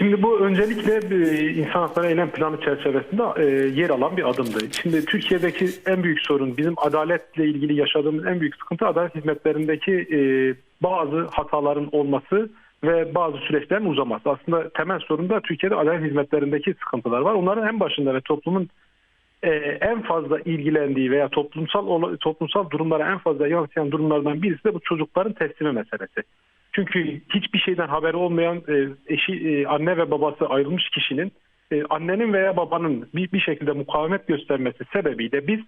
Şimdi bu öncelikle e, insan hakları eylem planı çerçevesinde e, yer alan bir adımdı. Şimdi Türkiye'deki en büyük sorun bizim adaletle ilgili yaşadığımız en büyük sıkıntı adalet hizmetlerindeki e, bazı hataların olması ve bazı süreçlerin uzaması. Aslında temel sorun da Türkiye'de adalet hizmetlerindeki sıkıntılar var. Onların en başında ve toplumun en fazla ilgilendiği veya toplumsal toplumsal durumlara en fazla yansıyan durumlardan birisi de bu çocukların teslimi meselesi. Çünkü hiçbir şeyden haberi olmayan e, eşi e, anne ve babası ayrılmış kişinin e, annenin veya babanın bir, bir şekilde mukavemet göstermesi sebebiyle biz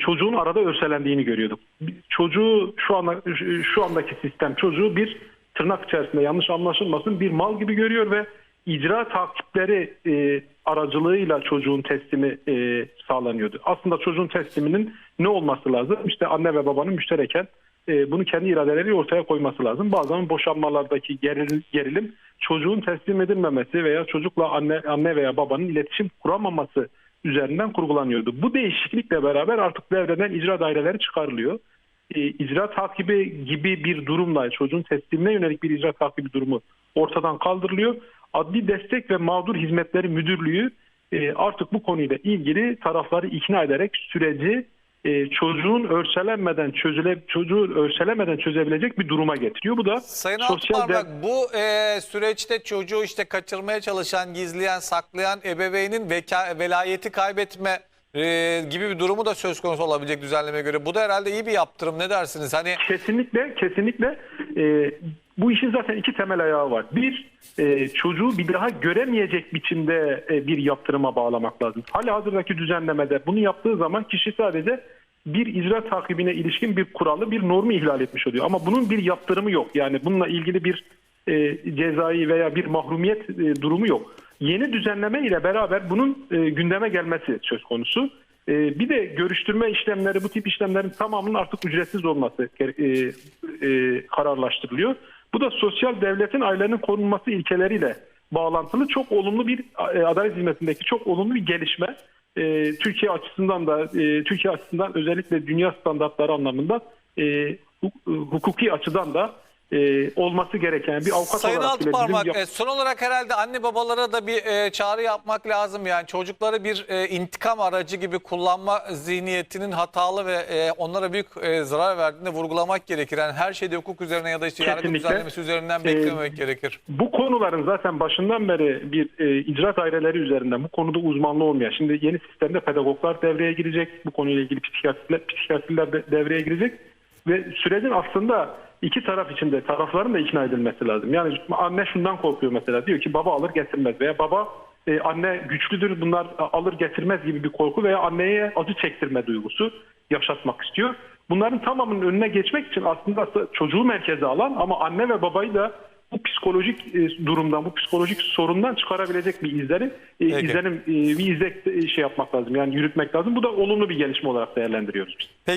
çocuğun arada örselendiğini görüyorduk. Çocuğu şu anda şu andaki sistem çocuğu bir tırnak içerisinde yanlış anlaşılmasın bir mal gibi görüyor ve icra takipleri e, aracılığıyla çocuğun teslimi e, sağlanıyordu. Aslında çocuğun tesliminin ne olması lazım? İşte anne ve babanın müştereken e, bunu kendi iradeleri ortaya koyması lazım. Bazen boşanmalardaki gerilim, gerilim çocuğun teslim edilmemesi veya çocukla anne anne veya babanın iletişim kuramaması üzerinden kurgulanıyordu. Bu değişiklikle beraber artık devreden icra daireleri çıkarılıyor. E, icra takibi gibi bir durumla çocuğun teslimine yönelik bir icra takibi durumu ortadan kaldırılıyor. Adli Destek ve Mağdur Hizmetleri Müdürlüğü e, artık bu konuyla ilgili tarafları ikna ederek süreci e, çocuğun örselenmeden çözüle çocuğu örselemeden çözebilecek bir duruma getiriyor. Bu da Sayın sosyal Altıparmak bu e, süreçte çocuğu işte kaçırmaya çalışan, gizleyen, saklayan ebeveynin veka, velayeti kaybetme e, gibi bir durumu da söz konusu olabilecek düzenlemeye göre. Bu da herhalde iyi bir yaptırım. Ne dersiniz? Hani Kesinlikle, kesinlikle. E, bu işin zaten iki temel ayağı var. Bir, e, çocuğu bir daha göremeyecek biçimde e, bir yaptırıma bağlamak lazım. Hala hazırdaki düzenlemede bunu yaptığı zaman kişi sadece bir icra takibine ilişkin bir kuralı, bir normu ihlal etmiş oluyor. Ama bunun bir yaptırımı yok. Yani bununla ilgili bir e, cezai veya bir mahrumiyet e, durumu yok. Yeni düzenleme ile beraber bunun e, gündeme gelmesi söz konusu. E, bir de görüştürme işlemleri, bu tip işlemlerin tamamının artık ücretsiz olması e, e, kararlaştırılıyor. Bu da sosyal devletin ailenin korunması ilkeleriyle bağlantılı çok olumlu bir e, adalet hizmetindeki çok olumlu bir gelişme. E, Türkiye açısından da e, Türkiye açısından özellikle dünya standartları anlamında hu- hukuki açıdan da e, olması gereken bir avukat Sayın olarak bile bizim Altıparmak yap- e, son olarak herhalde anne babalara da bir e, çağrı yapmak lazım. Yani çocukları bir e, intikam aracı gibi kullanma zihniyetinin hatalı ve e, onlara büyük e, zarar verdiğini vurgulamak gerekir. Yani her şeyde hukuk üzerine ya da işte yargı Kesinlikle. düzenlemesi üzerinden E, beklememek gerekir. Bu konuların zaten başından beri bir e, icra daireleri üzerinden bu konuda uzmanlığı olmayan. Şimdi yeni sistemde pedagoglar devreye girecek. Bu konuyla ilgili psikiyatristler, psikiyatristler de devreye girecek. Ve sürecin aslında iki taraf içinde tarafların da ikna edilmesi lazım. Yani anne şundan korkuyor mesela. Diyor ki baba alır getirmez veya baba e, anne güçlüdür bunlar alır getirmez gibi bir korku veya anneye acı çektirme duygusu yaşatmak istiyor. Bunların tamamının önüne geçmek için aslında çocuğu merkeze alan ama anne ve babayı da bu psikolojik e, durumdan, bu psikolojik sorundan çıkarabilecek bir izlenim, e, Peki. izlenim, e, bir izlek şey yapmak lazım. Yani yürütmek lazım. Bu da olumlu bir gelişme olarak değerlendiriyoruz biz.